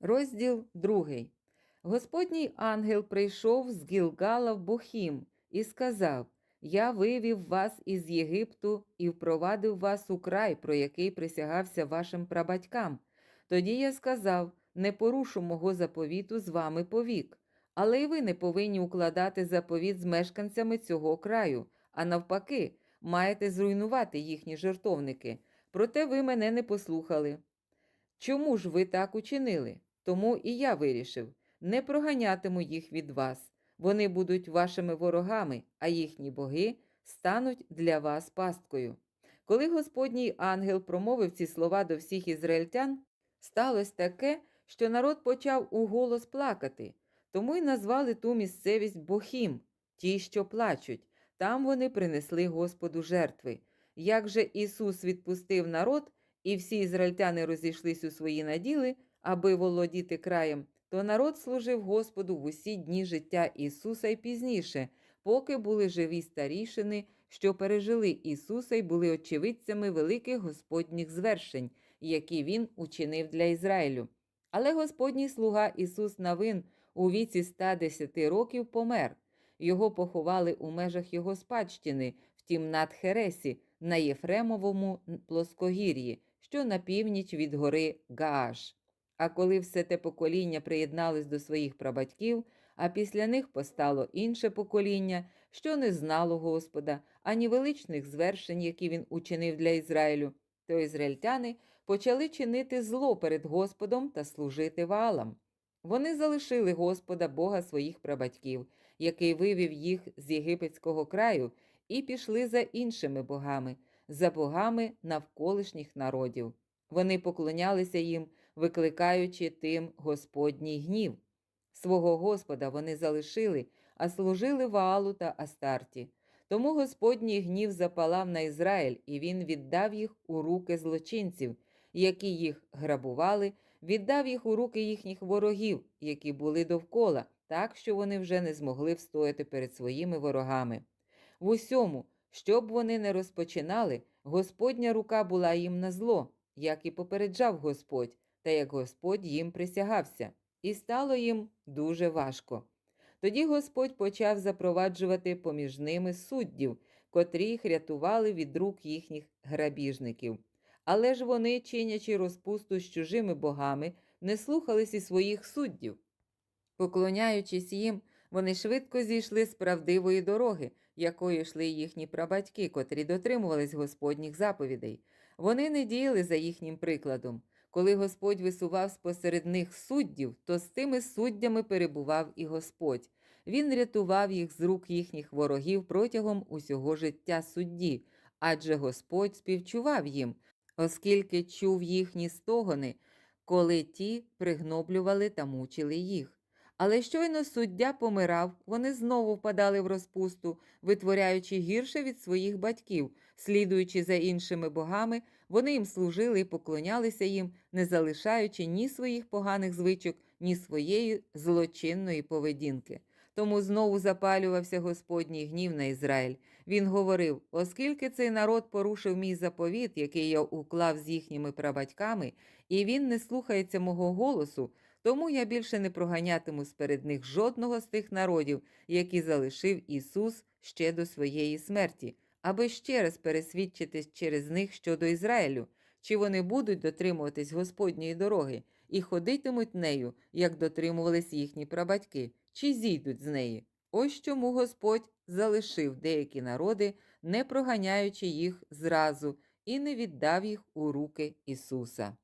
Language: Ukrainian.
Розділ 2. Господній ангел прийшов з Гілгала в Бохім і сказав: Я вивів вас із Єгипту і впровадив вас у край, про який присягався вашим прабатькам. Тоді я сказав: не порушу мого заповіту з вами повік, але й ви не повинні укладати заповіт з мешканцями цього краю, а навпаки, маєте зруйнувати їхні жертовники. Проте ви мене не послухали. Чому ж ви так учинили? Тому і я вирішив не проганятиму їх від вас. Вони будуть вашими ворогами, а їхні боги стануть для вас пасткою. Коли Господній ангел промовив ці слова до всіх ізраїльтян, сталося таке, що народ почав уголос плакати, тому й назвали ту місцевість Бохім, ті, що плачуть. Там вони принесли Господу жертви. Як же Ісус відпустив народ, і всі ізраїльтяни розійшлись у свої наділи, аби володіти краєм, то народ служив Господу в усі дні життя Ісуса й пізніше, поки були живі старішини, що пережили Ісуса й були очевидцями великих Господніх звершень, які Він учинив для Ізраїлю. Але Господній слуга Ісус Навин у віці 110 років помер. Його поховали у межах його спадщини в Тімнат Хересі на Єфремовому плоскогір'ї, що на північ від гори Гааш. А коли все те покоління приєдналось до своїх прабатьків, а після них постало інше покоління, що не знало Господа, ані величних звершень, які він учинив для Ізраїлю, то ізраїльтяни почали чинити зло перед Господом та служити валам. Вони залишили Господа Бога своїх прабатьків, який вивів їх з єгипетського краю, і пішли за іншими богами, за богами навколишніх народів. Вони поклонялися їм, викликаючи тим Господній гнів. Свого Господа вони залишили, а служили Ваалу та Астарті. Тому Господній гнів запалав на Ізраїль, і він віддав їх у руки злочинців, які їх грабували, віддав їх у руки їхніх ворогів, які були довкола, так що вони вже не змогли встояти перед своїми ворогами. В усьому, що б вони не розпочинали, Господня рука була їм на зло, як і попереджав Господь, та як Господь їм присягався, і стало їм дуже важко. Тоді Господь почав запроваджувати поміж ними суддів, котрі їх рятували від рук їхніх грабіжників. Але ж вони, чинячи розпусту з чужими богами, не слухались і своїх суддів. Поклоняючись їм, вони швидко зійшли з правдивої дороги, якою йшли їхні прабатьки, котрі дотримувались Господніх заповідей. Вони не діяли за їхнім прикладом. Коли Господь висував спосеред них суддів, то з тими суддями перебував і Господь. Він рятував їх з рук їхніх ворогів протягом усього життя судді, адже Господь співчував їм, оскільки чув їхні стогони, коли ті пригноблювали та мучили їх. Але щойно суддя помирав, вони знову впадали в розпусту, витворяючи гірше від своїх батьків, слідуючи за іншими богами, вони їм служили і поклонялися їм, не залишаючи ні своїх поганих звичок, ні своєї злочинної поведінки. Тому знову запалювався Господній гнів на Ізраїль. Він говорив: оскільки цей народ порушив мій заповіт, який я уклав з їхніми прабатьками, і він не слухається мого голосу, тому я більше не проганятиму сперед них жодного з тих народів, які залишив Ісус ще до своєї смерті, аби ще раз пересвідчитись через них щодо Ізраїлю, чи вони будуть дотримуватись Господньої дороги і ходитимуть нею, як дотримувались їхні прабатьки, чи зійдуть з неї. Ось чому Господь залишив деякі народи, не проганяючи їх зразу, і не віддав їх у руки Ісуса.